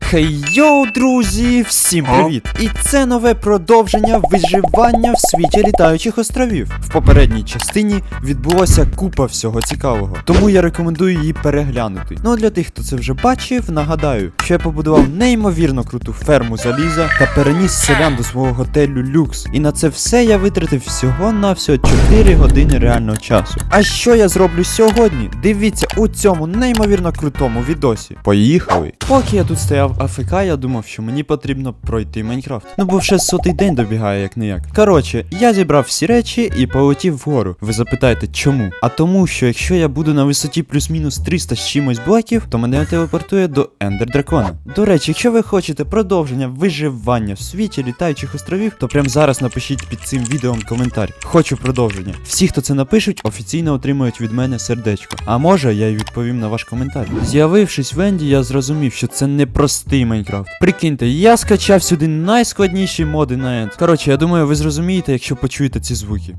Хей йоу, друзі! Всім привіт! І це нове продовження виживання в світі літаючих островів. В попередній частині відбулося купа всього цікавого, тому я рекомендую її переглянути. Ну а для тих, хто це вже бачив, нагадаю, що я побудував неймовірно круту ферму заліза та переніс селян до свого готелю люкс. І на це все я витратив всього на всього 4 години реального часу. А що я зроблю сьогодні? Дивіться у цьому неймовірно крутому відосі. Поїхали! Поки я тут стояв АФК, я думав, що мені потрібно пройти Майнкрафт. Ну бо вже сотий день добігає, як не як. Коротше, я зібрав всі речі і полетів вгору. Ви запитаєте, чому? А тому, що якщо я буду на висоті плюс-мінус 300 з чимось блоків, то мене телепортує до Ендер Дракона. До речі, якщо ви хочете продовження виживання в світі літаючих островів, то прямо зараз напишіть під цим відео коментар. Хочу продовження. Всі, хто це напишуть, офіційно отримують від мене сердечко. А може, я й відповім на ваш коментар. З'явившись в Енді, я зрозумів, що це не простий Майнкрафт. Прикиньте, я скачав сюди найскладніші моди на Енд. Коротше, я думаю, ви зрозумієте, якщо почуєте ці звуки.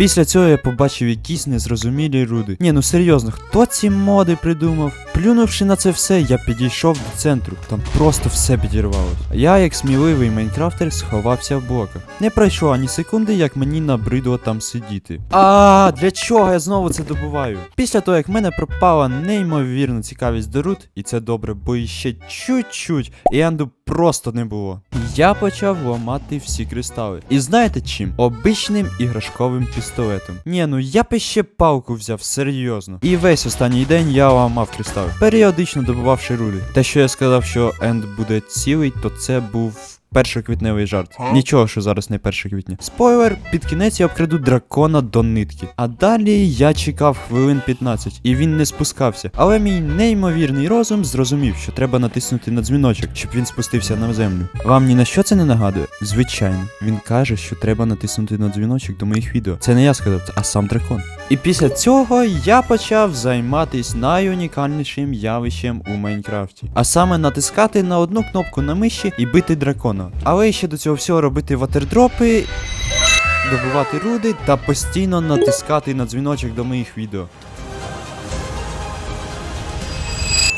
Після цього я побачив якісь незрозумілі руди. Ні, ну серйозно, хто ці моди придумав? Плюнувши на це все, я підійшов до центру. Там просто все підірвалось. Я, як сміливий майнкрафтер, сховався в блоках. Не пройшло ані секунди, як мені набридло там сидіти. А для чого я знову це добуваю? Після того, як в мене пропала неймовірна цікавість до руд, і це добре, бо іще чуть-чуть, і енду просто не було. Я почав ламати всі кристали. І знаєте чим? Обичним іграшковим пістолетом. Ні, ну я б ще палку взяв, серйозно. І весь останній день я ламав кристали, періодично добувавши рулі. Те, що я сказав, що енд буде цілий, то це був. Першоквітневий жарт. Нічого, що зараз не 1 квітня. Спойлер, під кінець я обкраду дракона до нитки. А далі я чекав хвилин 15, і він не спускався. Але мій неймовірний розум зрозумів, що треба натиснути на дзвіночок, щоб він спустився на землю. Вам ні на що це не нагадує? Звичайно, він каже, що треба натиснути на дзвіночок до моїх відео. Це не я сказав, а сам дракон. І після цього я почав займатись найунікальнішим явищем у Майнкрафті. А саме натискати на одну кнопку на миші і бити дракона. Але ще до цього всього робити ватердропи, добувати руди та постійно натискати на дзвіночок до моїх відео.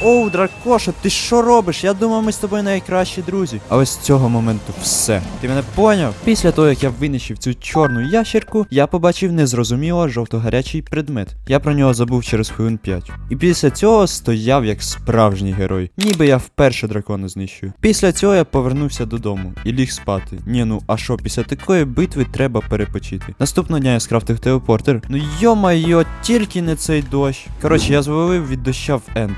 Оу, дракоша, ти що робиш? Я думав, ми з тобою найкращі друзі. Але з цього моменту все. Ти мене поняв? Після того, як я винищив цю чорну ящерку, я побачив незрозуміло жовто-гарячий предмет. Я про нього забув через хвилин 5. І після цього стояв як справжній герой. Ніби я вперше дракона знищую. Pісля цього я повернувся додому і ліг спати. Ні, ну а що, після такої битви треба перепочити. Наступного дня я скрафтив телепортер. Ну йо-майо, тільки не цей дощ. Коротше, я звалив від доща в енд.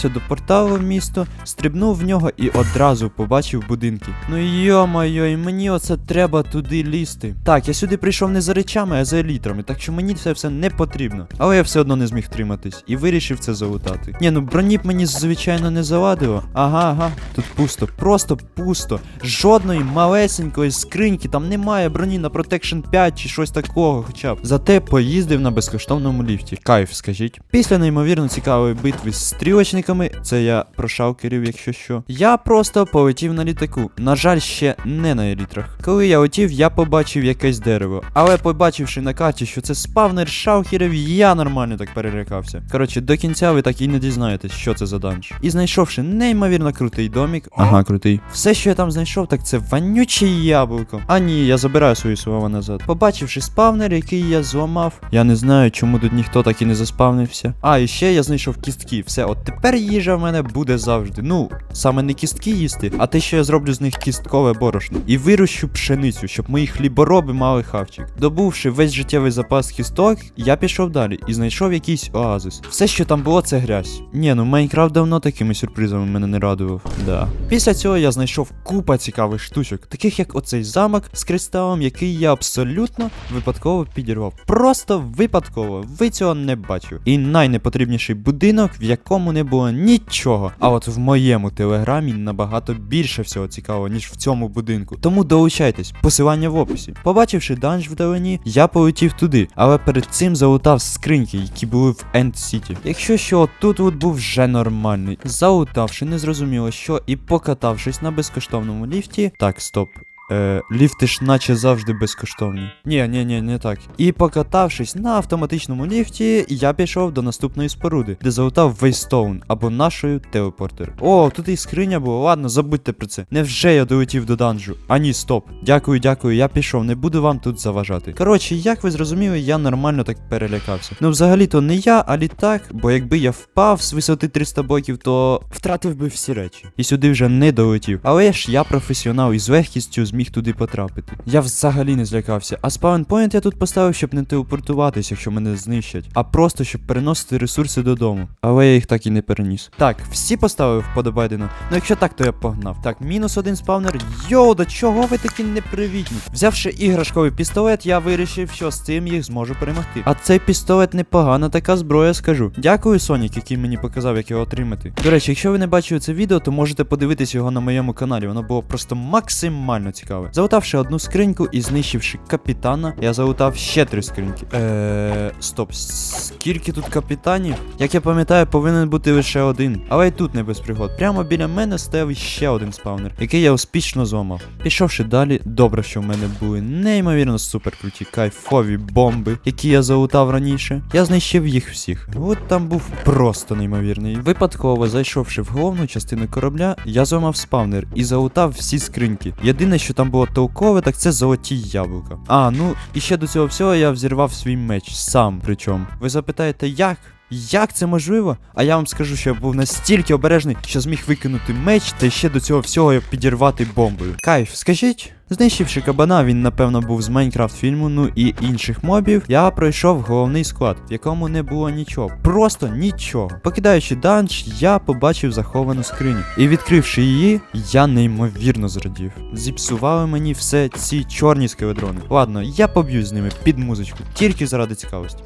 Побудувався до порталу в місто, стрибнув в нього і одразу побачив будинки. Ну йо-майо, і мені оце треба туди лізти. Так, я сюди прийшов не за речами, а за елітрами, так що мені це все не потрібно. Але я все одно не зміг триматись і вирішив це залутати. Ні, ну броні б мені звичайно не завадило. Ага, ага, тут пусто, просто пусто. Жодної малесенької скриньки, там немає броні на Protection 5 чи щось такого, хоча б. Зате поїздив на безкоштовному ліфті. Кайф, скажіть. Після неймовірно цікавої битви з стрілочниками, це я про шалкерів, якщо що. Я просто полетів на літаку. На жаль, ще не на елітрах. Коли я летів, я побачив якесь дерево. Але побачивши на карті, що це спавнер шалкерів, я нормально так перелякався. Коротше, до кінця ви так і не дізнаєтесь, що це за данж. І знайшовши неймовірно крутий домік. Ага, крутий. Все, що я там знайшов, так це вонюче яблуко. А ні, я забираю свої слова назад. Побачивши спавнер, який я зламав, я не знаю, чому тут ніхто так і не заспавнився. А, і ще я знайшов кістки. Все, от тепер їжа в мене буде завжди. Ну, саме не кістки їсти, а те, що я зроблю з них кісткове борошно. І вирощу пшеницю, щоб мої хлібороби мали хавчик. Добувши весь життєвий запас кісток, я пішов далі і знайшов якийсь оазис. Все, що там було, це грязь. Ні, ну Майнкрафт давно такими сюрпризами мене не радував. Да. Після цього я знайшов купа цікавих штучок, таких як оцей замок з кристалом, який я абсолютно випадково підірвав. Просто випадково, ви цього не бачили. І найнепотрібніший будинок, в якому не було нічого. А от в моєму телеграмі набагато більше всього цікавого, ніж в цьому будинку. Тому долучайтесь, посилання в описі. Побачивши данж вдалині, я полетів туди, але перед цим залутав скриньки, які були в Енд Сіті. Якщо що, тут от був вже нормальний. Залутавши, незрозуміло що, і покатавшись на безкоштовному ліфті. Так, стоп. Е, ліфти ж наче завжди безкоштовні. Ні, ні, ні, не так. І покатавшись на автоматичному ліфті, я пішов до наступної споруди, де залутав Вейстоун або нашою телепортер. О, тут і скриня була. Ладно, забудьте про це. Невже я долетів до данжу? А ні, стоп. Дякую, дякую, я пішов, не буду вам тут заважати. Коротше, як ви зрозуміли, я нормально так перелякався. Ну, взагалі-то не я, а літак, бо якби я впав з висоти 300 блоків, то втратив би всі речі. І сюди вже не долетів. Але ж я професіонал і з легкістю зміг туди потрапити. Я взагалі не злякався. А спаунпоінт я тут поставив, щоб не телепортуватись, якщо мене знищать, а просто щоб переносити ресурси додому. Але я їх так і не переніс. Так, всі поставили вподобайдено. Ну якщо так, то я погнав. Так, мінус один спавнер. Йоу, до чого ви такі непривітні? Взявши іграшковий пістолет, я вирішив, що з цим їх зможу перемогти. А цей пістолет непогана така зброя, скажу. Дякую, Сонік, який мені показав, як його отримати. До речі, якщо ви не бачили це відео, то можете подивитись його на моєму каналі. Воно було просто максимально цікаве. Залутавши одну скриньку і знищивши капітана, я залутав ще три скриньки. Е, стоп, скільки тут капітанів? Як я пам'ятаю, повинен бути лише один. Але й тут не без пригод. Прямо біля мене стояв ще один спавнер, який я успішно зламав. Пішовши далі, добре, що в мене були неймовірно суперкруті кайфові бомби, які я залутав раніше. Я знищив їх всіх. От там був просто неймовірний. Випадково зайшовши в головну частину корабля, я зламав спавнер і залутав всі скриньки. Єдине, що там було толкове, так це золоті яблука. А, ну і ще до цього всього я взірвав свій меч сам. Причому. Ви запитаєте, як? Як це можливо? А я вам скажу, що я був настільки обережний, що зміг викинути меч та ще до цього всього підірвати бомбою. Кайф, скажіть? Знищивши кабана, він напевно був з Майнкрафт фільму, ну і інших мобів. Я пройшов головний склад, в якому не було нічого. Просто нічого. Покидаючи данж, я побачив заховану скриню. І відкривши її, я неймовірно зрадів. Зіпсували мені все ці чорні скеледрони. Ладно, я поб'ю з ними під музичку, тільки заради цікавості.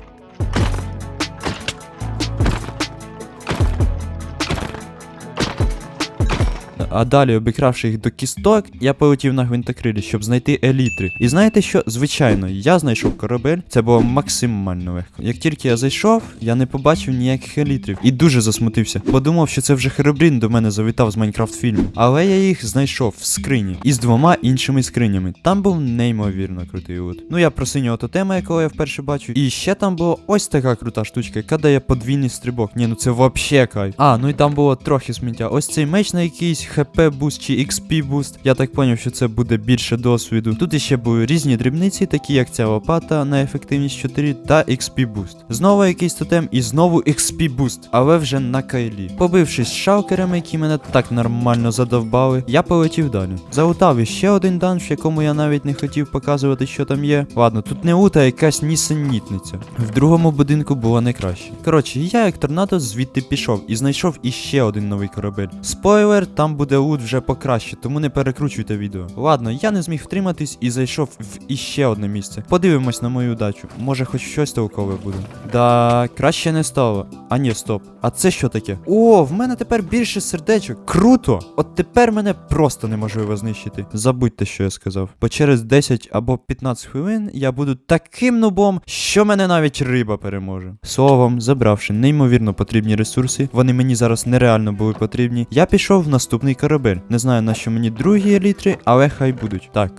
А далі, обікравши їх до кісток, я полетів на гвинтокрилі, щоб знайти елітри. І знаєте що? Звичайно, я знайшов корабель, це було максимально легко. Як тільки я зайшов, я не побачив ніяких елітрів і дуже засмутився. Подумав, що це вже Херобрін до мене завітав з Майнкрафт фільму. Але я їх знайшов в скрині із двома іншими скринями. Там був неймовірно крутий лут. Ну я про синього тотема, якого я вперше бачу. І ще там була ось така крута штучка, яка дає подвійний стрибок. Ні, ну це вообще кайф. А, ну і там було трохи сміття. Ось цей меч на якийсь хп буст чи XP буст. Я так поняв, що це буде більше досвіду. Тут іще були різні дрібниці, такі як ця лопата на ефективність 4 та XP буст. Знову якийсь тотем і знову XP буст, але вже на кайлі. Побившись з шалкерами, які мене так нормально задовбали, я полетів далі. Залутав іще один данж, в якому я навіть не хотів показувати, що там є. Ладно, тут не ута, а якась нісенітниця. В другому будинку було не краще. Коротше, я як торнадо звідти пішов і знайшов іще один новий корабель. Спойлер, там буде лут вже покраще, тому не перекручуйте відео. Ладно, я не зміг втриматись і зайшов в іще одне місце. Подивимось на мою удачу. Може хоч щось толкове буде. Да, краще не стало. А ні, стоп. А це що таке? О, в мене тепер більше сердечок. Круто! От тепер мене просто неможливо знищити. Забудьте, що я сказав. Бо через 10 або 15 хвилин я буду таким нубом, що мене навіть риба переможе. Словом, забравши неймовірно потрібні ресурси, вони мені зараз нереально були потрібні. Я пішов в наступний корабель. Не знаю на що мені другі елітри, але хай будуть. Так.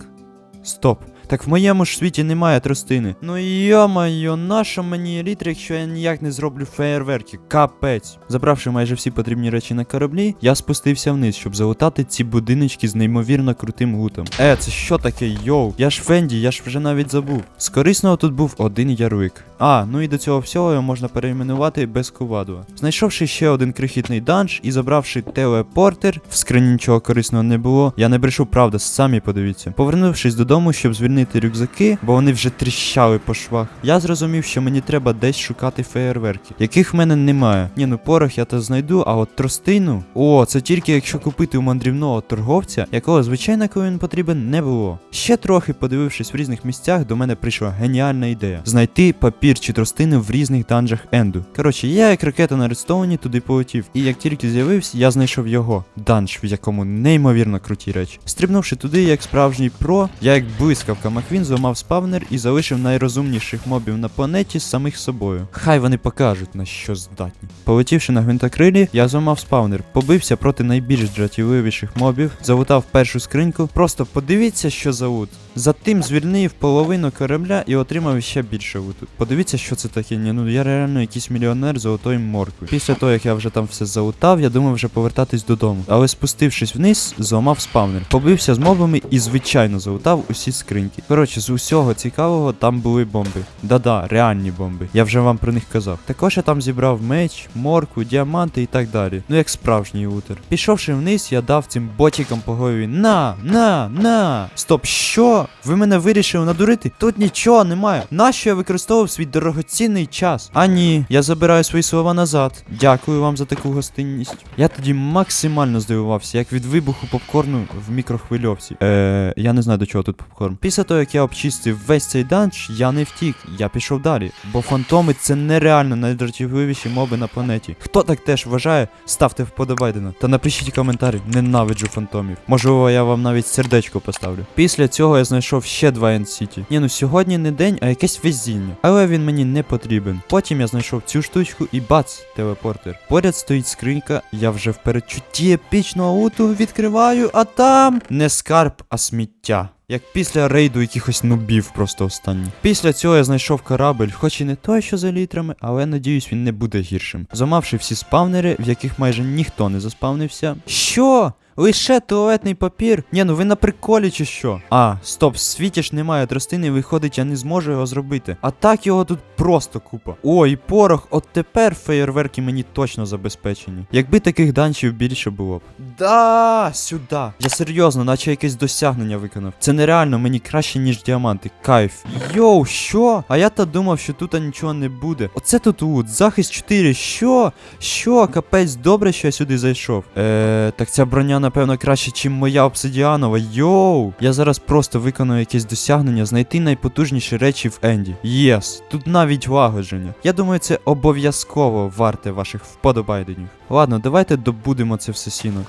Стоп. Так в моєму ж світі немає тростини. Ну йо-майо, нащо мені елітри, якщо я ніяк не зроблю феєрверки? Капець. Забравши майже всі потрібні речі на кораблі, я спустився вниз, щоб залутати ці будиночки з неймовірно крутим гутом. Е, це що таке, йоу? Я ж Фенді, я ж вже навіть забув. З корисного тут був один ярлик. А, ну і до цього всього його можна перейменувати без ковадуа. Знайшовши ще один крихітний данж і забравши телепортер, в скрині нічого корисного не було. Я не брешу, правда, самі подивіться. Повернувшись додому, щоб звільнити рюкзаки, бо вони вже тріщали по швах. Я зрозумів, що мені треба десь шукати феєрверки, яких в мене немає. Ні, ну порох я то знайду, а от тростину. О, це тільки якщо купити у мандрівного торговця, якого звичайно, коли він потрібен, не було. Ще трохи подивившись в різних місцях, до мене прийшла геніальна ідея: знайти папір чи тростини в різних данжах Енду. Коротше, я як ракета на редстоуні туди полетів, і як тільки з'явився, я знайшов його данж, в якому неймовірно круті речі. Стрибнувши туди, як справжній про, я як блискавка Дока Маквін зламав спавнер і залишив найрозумніших мобів на планеті самих собою. Хай вони покажуть на що здатні. Полетівши на гвинтокрилі, я зламав спавнер, побився проти найбільш дратівливіших мобів, залутав першу скриньку. Просто подивіться, що за лут. Затим звільнив половину корабля і отримав ще більше луту. Подивіться, що це таке. Ні, ну я реально якийсь мільйонер золотої моркви. Після того, як я вже там все залутав, я думав вже повертатись додому. Але спустившись вниз, зламав спавнер. Побився з мобами і звичайно залутав усі скриньки. Коротше, з усього цікавого там були бомби. Да-да, реальні бомби. Я вже вам про них казав. Також я там зібрав меч, моркву, діаманти і так далі. Ну як справжній утер. Пішовши вниз, я дав цим ботікам по голові. На, на, на. Стоп, що? Ви мене вирішили надурити? Тут нічого немає. Нащо я використовував свій дорогоцінний час? А ні, я забираю свої слова назад. Дякую вам за таку гостинність. Я тоді максимально здивувався, як від вибуху попкорну в мікрохвильовці. Е, я не знаю до чого тут попкорн. Після того, як я обчистив весь цей данж, я не втік, я пішов далі. Бо фантоми це нереально найдратівливіші моби на планеті. Хто так теж вважає, ставте вподобайдена. Та напишіть коментарі, ненавиджу фантомів. Можливо, я вам навіть сердечко поставлю. Після цього я знайшов ще два End-City. Ні, ну сьогодні не день, а якесь везіння. Але він мені не потрібен. Потім я знайшов цю штучку і бац, телепортер. Поряд стоїть скринька, я вже в передчутті епічного луту відкриваю, а там не скарб, а сміття. Як після рейду якихось нубів просто останні. Після цього я знайшов корабль, хоч і не той, що за літрами, але надіюсь, він не буде гіршим. Замавши всі спавнери, в яких майже ніхто не заспавнився. Що? Лише туалетний папір? Ні, ну ви на приколі чи що? А, стоп, в світі ж немає тростини, виходить, я не зможу його зробити. А так його тут просто купа. О, і порох, от тепер феєрверки мені точно забезпечені. Якби таких данчів більше було б. Да, сюди. Я серйозно, наче якесь досягнення виконав. Це нереально, мені краще, ніж діаманти. Кайф. Йоу, що? А я та думав, що тут нічого не буде. Оце тут лут, захист 4. Що? Що? Капець, добре, що я сюди зайшов. Е, так ця броня, напевно, краще, ніж моя обсидіанова. Йоу! Я зараз просто виконую якесь досягнення, знайти найпотужніші речі в Енді. Єс, тут навіть лагодження. Я думаю, це обов'язково варте ваших вподобайденів. Ладно, давайте добудемо це все сіно.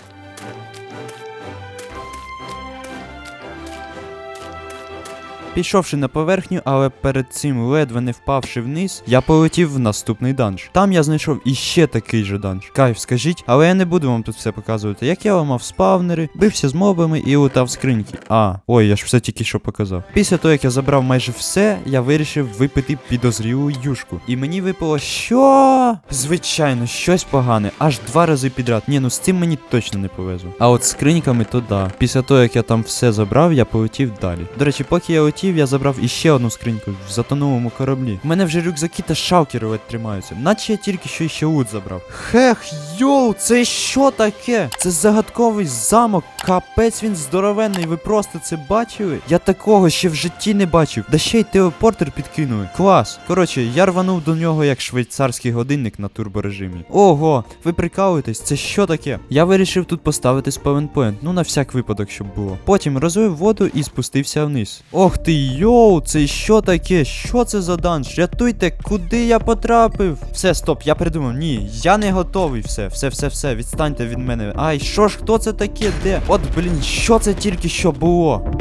Пішовши на поверхню, але перед цим ледве не впавши вниз, я полетів в наступний данж. Там я знайшов іще такий же данж. Кайф, скажіть, але я не буду вам тут все показувати. Як я ламав спавнери, бився з мобами і лутав скриньки. А, ой, я ж все тільки що показав. Після того, як я забрав майже все, я вирішив випити підозрілу юшку. І мені випало що? Звичайно, щось погане, аж два рази підряд. Ні, ну з цим мені точно не повезло. А от з скриньками то да. Після того, як я там все забрав, я полетів далі. До речі, поки я летів, я забрав іще одну скриньку в затонулому кораблі. У мене вже рюкзаки та шалкери ледь тримаються, наче я тільки що іще лут забрав. Хех, йоу, це що таке? Це загадковий замок. Капець він здоровенний. Ви просто це бачили? Я такого ще в житті не бачив. Да ще й телепортер підкинули. Клас. Коротше, я рванув до нього як швейцарський годинник на турборежимі. Ого, ви прикалуєтесь, це що таке? Я вирішив тут поставити спавенпоінт, ну на всяк випадок, щоб було. Потім розлив воду і спустився вниз. Ох ти йоу, це що таке? Що це за данж? Рятуйте, куди я потрапив? Все, стоп, я придумав. Ні, я не готовий. Все, все, все, все, відстаньте від мене. Ай, що ж, хто це таке? Де? От, блін, що це тільки що було?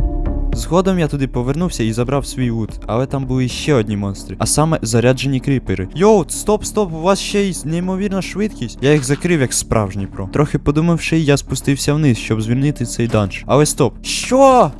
Згодом я туди повернувся і забрав свій лут, але там були ще одні монстри, а саме заряджені кріпери. Йоу, стоп, стоп, у вас ще й неймовірна швидкість. Я їх закрив як справжній про. Трохи подумавши, я спустився вниз, щоб звільнити цей данж. Але стоп. Що?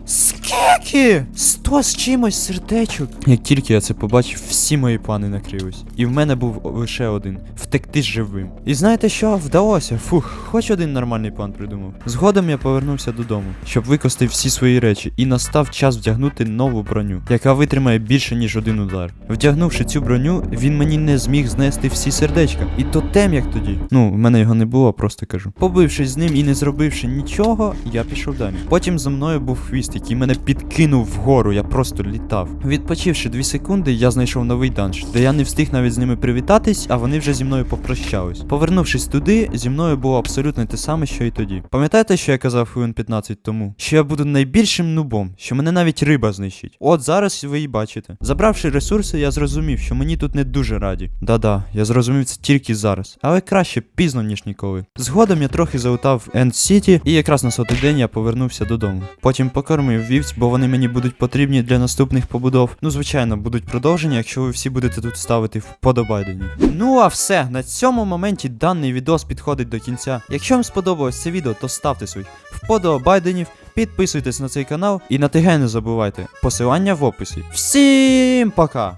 Скільки? Сто з чимось сердечок. Як тільки я це побачив, всі мої плани накрились. І в мене був лише один втекти живим. І знаєте що? Вдалося. Фух, хоч один нормальний план придумав. Згодом я повернувся додому, щоб викости всі свої речі, і настав час вдягнути нову броню, яка витримає більше ніж один удар. Вдягнувши цю броню, він мені не зміг знести всі сердечка. І тотем як тоді. Ну, в мене його не було, просто кажу. Побившись з ним і не зробивши нічого, я пішов далі. Потім за мною був хвіст, який мене підкинув вгору, я просто літав. Відпочивши дві секунди, я знайшов новий данж, де я не встиг навіть з ними привітатись, а вони вже зі мною попрощались. Повернувшись туди, зі мною було абсолютно те саме, що й тоді. Пам'ятаєте, що я казав хвилин 15 тому? Що я буду найбільшим нубом, що мене навіть риба знищить. От зараз ви і бачите. Забравши ресурси, я зрозумів, що мені тут не дуже раді. Да-да, я зрозумів це тільки зараз. Але краще пізно, ніж ніколи. Згодом я трохи залутав Енд Сіті, і якраз на сотий день я повернувся додому. Потім покормив вівць, бо вони вони мені будуть потрібні для наступних побудов. Ну, звичайно, будуть продовження, якщо ви всі будете тут ставити вподобайдені. Ну а все, на цьому моменті даний відос підходить до кінця. Якщо вам сподобалось це відео, то ставте своїх вподобайденів, підписуйтесь на цей канал і на ТГ не забувайте. Посилання в описі. Всім пока!